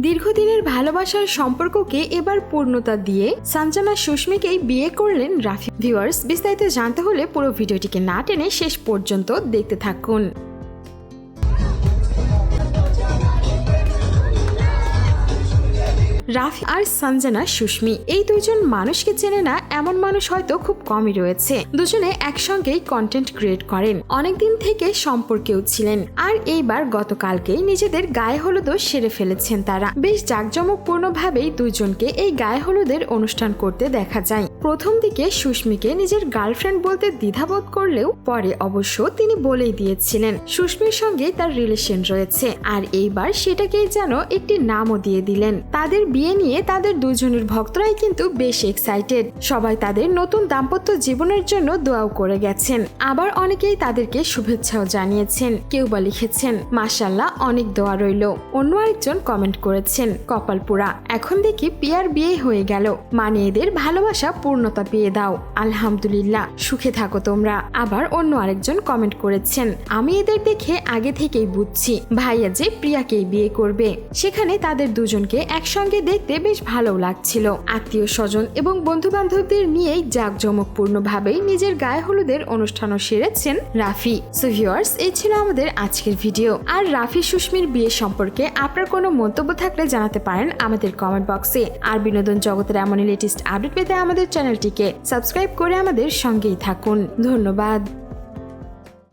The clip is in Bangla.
দীর্ঘদিনের ভালোবাসার সম্পর্ককে এবার পূর্ণতা দিয়ে সানজানা সুস্মিকেই বিয়ে করলেন রাফি। ভিউয়ার্স, বিস্তারিত জানতে হলে পুরো ভিডিওটিকে না টেনে শেষ পর্যন্ত দেখতে থাকুন। রাফি আর সঞ্জনা সুস্মি। এই দুজন মানুষকে চেনে না, এমন মানুষ হয়তো খুব কমই রয়েছে। দুজনে একসঙ্গেই কন্টেন্ট ক্রিয়েট করেন। অনেকদিন থেকে সম্পর্কেও ছিলেন। আর এইবার গতকালকেই নিজেদের গায়ে হলুদও সেরে ফেলেছেন তারা। বেশ জাঁকজমকপূর্ণ ভাবেই দুজনকে এই গায়ে হলুদের অনুষ্ঠান করতে দেখা যায়। প্রথম দিকে সুস্মিকে নিজের গার্লফ্রেন্ড বলতে দ্বিধাবোধ করলেও পরে অবশ্য তিনি বলেই দিয়েছিলেন, সুস্মির সঙ্গে তার রিলেশন রয়েছে। আর এইবার সেটাকেই যেন একটি নামও দিয়ে দিলেন। তাদের বিয়ে নিয়ে তাদের দুজনের ভক্তরাই কিন্তু বেশ এক্সাইটেড সবাই তাদের নতুন দাম্পত্য জীবনের জন্য দোয়াও করে গেছেন। আবার অনেকেই তাদেরকে শুভেচ্ছাও জানিয়েছেন। কেউ বা লিখেছেন মাসাল্লাহ অনেক দোয়া রইল। অন্য আরেকজন কমেন্ট করেছেন, কপালপুরা, এখন দেখি পিয়ার বিয়ে হয়ে গেল। মানে এদের ভালোবাসা পূর্ণতা পেয়ে দাও। আলহামদুলিল্লাহ, সুখে থাকো তোমরা। আবার অন্য আরেকজন কমেন্ট করেছেন, আমি এদের দেখে আগে থেকেই বুঝছি, ভাইয়া যে প্রিয়াকেই বিয়ে করবে। সেখানে তাদের দুজনকে একসঙ্গে দেখতে বেশ ভালো লাগছিল। আত্মীয় স্বজন এবং বন্ধু বান্ধবদের নিয়েই জাঁকজমকপূর্ণ ভাবেই নিজের গায়ে হলুদের অনুষ্ঠানও সেরেছেন রাফি। সো ভিউয়ার্স এই ছিল আমাদের আজকের ভিডিও। আর রাফি সুস্মির বিয়ে সম্পর্কে আপনার কোনো মন্তব্য থাকলে জানাতে পারেন আমাদের কমেন্ট বক্সে আর বিনোদন জগতের এমনই লেটেস্ট আপডেট পেতে আমাদের চ্যানেলটিকে সাবস্ক্রাইব করে আমাদের সঙ্গেই থাকুন। ধন্যবাদ।